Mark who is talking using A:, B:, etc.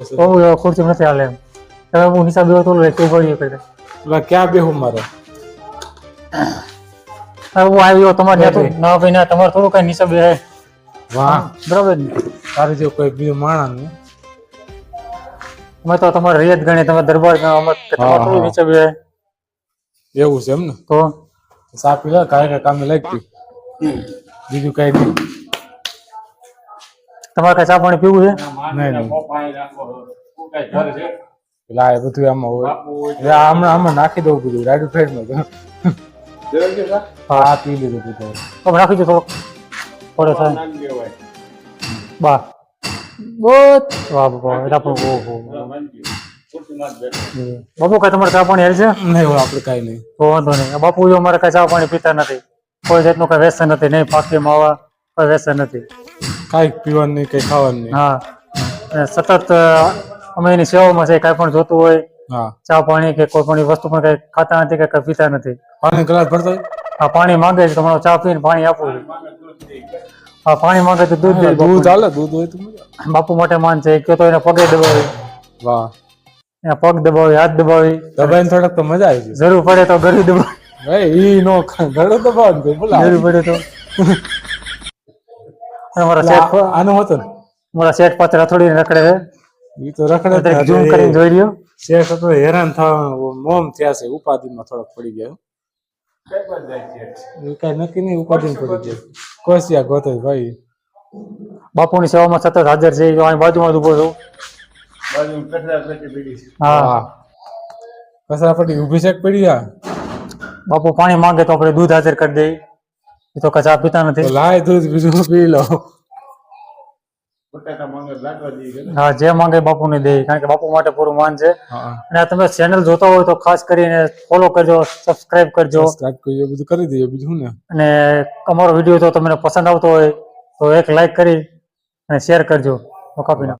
A: બહુ ખુરશી નથી હાલે એમ. તમે હું હિસાબ એવો તો કેવું પડ્યું કરે
B: એટલે ક્યાં બેહું મારે?
A: હું આવ્યો તમારે ના ભાઈ ના તમારે થોડું કઈ હિસાબ હે.
B: વાહ.
A: બરાબર ને
B: તારે જો કોઈ બીજું માણસ નહીં
A: અમે તો તમારે રિયત ગણી તમે દરબાર અમે થોડું. હિસાબ હે.
B: એવું છે એમ ને?
A: તો?
B: સાપી લે કાંઈ કામે લાગતી બીજું કઈ નહીં.
A: તમારે કઈ ચા પાણી પીવું છે?
B: નહીં નહીં. પેલા એ બધું આમાં હોય. એટલે હમણાં હમણાં નાખી દઉં બધું રાઈડ ફેડમાં તો. હા પી લીધું બધું
A: હવે રાખી દો થોડોક. પડે થાય. બા. બસ. વાહ બાપા એટલે આપણું ઓહો બાપુ કઈ તમારે ચા પાણી છે
B: નહીં હોય આપણે કાંઈ નહીં.
A: તો વાંધો નહીં. બાપુ જો અમારે કઈ ચા પાણી પીતા નથી. કોઈ જાતનું કઈ વ્યસન નથી નહીં પાકી માવા વ્યસન નથી.
B: કાંઈ પીવાનું નહીં કંઈ ખાવાનું? નહીં
A: હા. અને સતત અમે એની સેવામાં છે કાંઈ પણ જોતું હોય
B: હા.
A: ચા પાણી કે કોઈ પણ વસ્તુ પણ કઈ ખાતા નથી કે કઈ પીતા નથી.
B: પાણી ગ્લાસ ભરતો?
A: હા પાણી માંગે છે તો મને ચા પીને પાણી આપવું હા પાણી માંગે તો દૂધ
B: દૂધ હાલે દૂધ હોય તો
A: બાપુ માટે માન છે કયો તો એને પગે દબાવી.
B: વાહ.
A: એના પગ દબાવી હાથ દબાવી.
B: દબાઈને થોડાક તો મજા આવી
A: જરૂર પડે તો ગરી દબાવી.
B: ઈ નો ગળો દબાવ
A: જરૂર પડે તો. અને મારા શેઠ
B: આનું હતું ને?
A: મારા શેઠ પાત્ર અથોડી રખડે છે.
B: ઈ તો રખડે
A: ઝૂમ કરીને જોઈ લ્યો.
B: શેઠ હતો હેરાન થવા મોમ થયા છે ઉપાધિમાં થોડાક પડી ગયા. કઈ નક્કી નહીં ઉપાધિમાં પડી ગયા. કોશિયા ગોતો ભાઈ.
A: બાપુની સેવામાં સતત હાજર છે જો અહીં બાજુમાં ઊભો છું. હા.
B: પડી ઊભી છે પડી ગયા?
A: બાપુ પાણી માંગે તો આપણે દૂધ હાજર કરી દઈએ એ તો કચા પીતા નથી.
B: લાય દૂધ બીજું પી લો?
A: હા જે માંગે બાપુ ને દે કારણ કે બાપુ માટે પૂરું માન છે. અને આ તમે ચેનલ જોતા હોય તો ખાસ કરીને ફોલો કરજો સબસ્ક્રાઇબ કરજો.
B: સબસ્ક્રાઇબ બધું કરી દઈએ બીજું ને?
A: અને અમારો વીડિયો તો તમને પસંદ આવતો હોય તો એક લાઈક કરી અને શેર કરજો. મોકાપીના. કાપી